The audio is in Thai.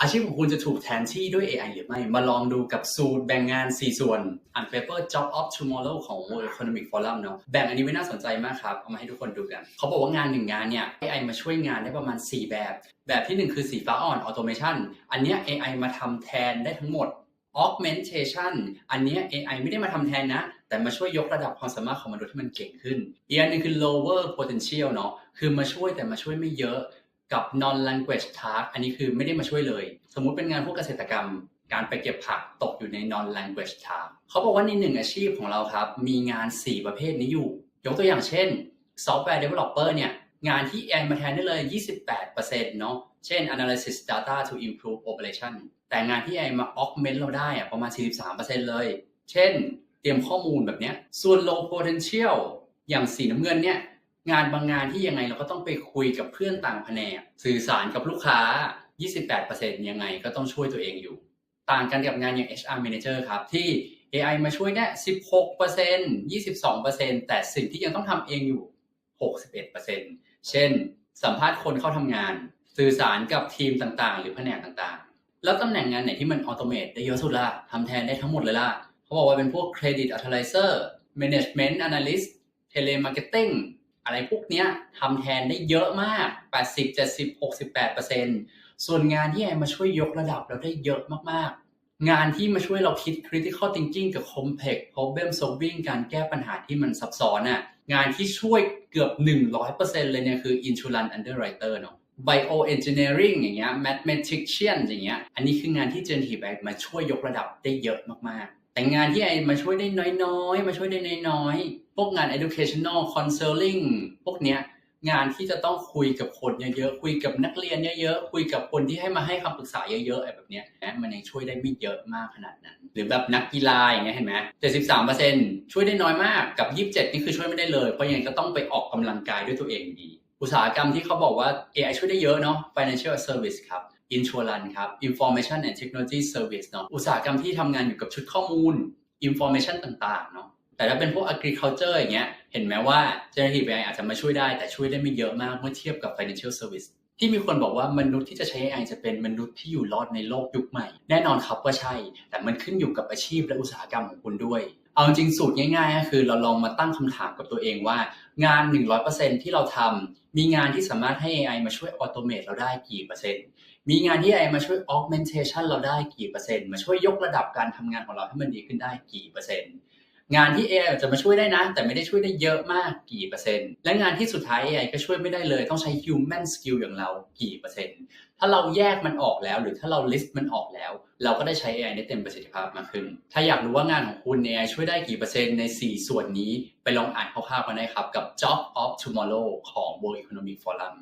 อาชีพของคุณจะถูกแทนที่ด้วย AI หรือไม่ มาลองดูกับสูตรแบ่งงาน 4 ส่วนอ่าน paper Job of Tomorrow ของ World Economic Forum เนาะแบ่งอันนี้ไว้น่าสนใจมากครับ เอามาให้ทุกคนดูกัน เขาบอกว่างานหนึ่งงานเนี่ย AI มาช่วยงานได้ประมาณ 4 แบบ แบบที่ 1 คือสีฟ้าอ่อน automation อันเนี้ย AI มาทำแทนได้ทั้งหมด augmentation อันเนี้ย AI ไม่ได้มาทำแทนนะ แต่มาช่วยยกระดับความสามารถของมนุษย์ให้มันเก่งขึ้น อีกอันหนึงคือ lower potential เนาะ คือมาช่วยแต่มาช่วยไม่เยอะ กับ non language task อันนี้คือไม่ได้มาช่วยเลย สมมุติเป็นงานพวกเกษตรกรรม การไปเก็บผักตกอยู่ใน non language task เขาบอกว่าในหนึ่งอาชีพของเราครับ มีงาน 4 ประเภทนี้อยู่ ยกตัวอย่างเช่น software developer เนี่ย งานที่ AI มาแทนได้เลย 28%เนาะ เช่น analysis data to improve operation แต่งานที่ AI มา augment เราได้อะประมาณ 43%เลย เช่น เตรียมข้อมูลแบบเนี้ย ส่วน low potential อย่างสีน้ำเงินเนี่ย งานบางงานที่ยังไงเราก็ต้องไปคุยกับเพื่อนต่างแผนก สื่อสารกับลูกค้า 28%ยังไงก็ต้องช่วยตัวเองอยู่ ต่างกันกับงานอย่าง HR Manager ครับ ที่ AI มาช่วยได้16% 22%แต่สิ่งที่ยังต้องทำเองอยู่ 61%เช่น สัมภาษณ์คนเข้าทำงาน สื่อสารกับทีมต่างๆ หรือแผนกต่างๆ แล้วตำแหน่งงานไหนที่มันออโตเมตได้เยอะสุดล่ะทำแทนได้ทั้งหมดเลยล่ะ เขาบอกว่าเป็นพวก Credit Analyzer Management Analyst Telemarketing อะไรพวกเนี้ยทำแทนได้เยอะมาก 80 70 68%ส่วนงานที่ไอมาช่วยยกระดับเราได้เยอะมากๆ งานที่มาช่วยเราคิด critical thinking กับ complex problem solving การแก้ปัญหาที่มันซับซ้อนน่ะงานที่ช่วยเกือบ 100%เลยเนี่ยคือ insurance underwriter เนาะ bioengineering อย่างเงี้ย mathematician อย่างเงี้ย อันนี้คืองานที่ generative AI มาช่วยยกระดับได้เยอะมากๆ แต่งานที่ไอมาช่วยได้น้อยๆ มาช่วยได้น้อยๆ พวกงาน educational counseling พวกเนี้ยงานที่จะต้องคุยกับคนเยอะๆ คุยกับนักเรียนเยอะๆ คุยกับคนที่ให้มาให้คำปรึกษาเยอะๆอะไรแบบเนี้ยนะมันยังช่วยได้ไม่เยอะมากขนาดนั้น หรือแบบนักกีฬาอย่างเงี้ยเห็นไหม73%ช่วยได้น้อยมากกับ27นี่คือช่วยไม่ได้เลย เพราะยังไงก็ต้องไปออกกำลังกายด้วยตัวเองดี อุตสาหกรรมที่เขาบอกว่า AI ช่วยได้เยอะเนาะ financial service ครับ insurance ครับ information and technology service เนาะอุตสาหกรรมที่ทำงานอยู่กับชุดข้อมูล information ต่างๆเนาะแต่ถ้าเป็นพวก agriculture อย่างเงี้ยเห็นไหมว่า generative AI อาจจะมาช่วยได้แต่ช่วยได้ไม่เยอะมากเมื่อเทียบกับ financial service ที่มีคนบอกว่ามนุษย์ที่จะใช้ AI จะเป็นมนุษย์ที่อยู่รอดในโลกยุคใหม่ แน่นอนครับว่าใช่ แต่มันขึ้นอยู่กับอาชีพและอุตสาหกรรมของคุณด้วย เอาจริงสูตรง่ายๆก็คือเราลองมาตั้งคำถามกับตัวเองว่า งาน 100%ที่เราทำมีงานที่สามารถให้ AI มาช่วยออโตเมตเราได้กี่เปอร์เซ็นต์มีงานที่ AI มาช่วย augmentation เราได้กี่เปอร์เซ็นต์มาช่วยยกระดับการทำงานของเราให้มันดีขึ้นได้กี่เปอร์เซ็นต์ งานที่ AI อาจจะมาช่วยได้นะ แต่ไม่ได้ช่วยได้เยอะมากกี่เปอร์เซ็นต์และงานที่สุดท้าย AI ก็ช่วยไม่ได้เลยต้องใช้ human skill อย่างเรากี่เปอร์เซ็นต์ถ้าเราแยกมันออกแล้ว หรือถ้าเรา list มันออกแล้ว เราก็ได้ใช้ AI ได้เต็มประสิทธิภาพมากขึ้น ถ้าอยากรู้ว่างานของคุณ AI ช่วยได้กี่เปอร์เซ็นต์ใน 4 ส่วนนี้ ไปลองอ่านคร่าวๆกันได้ครับกับ Job of Tomorrow ของ World Economic Forum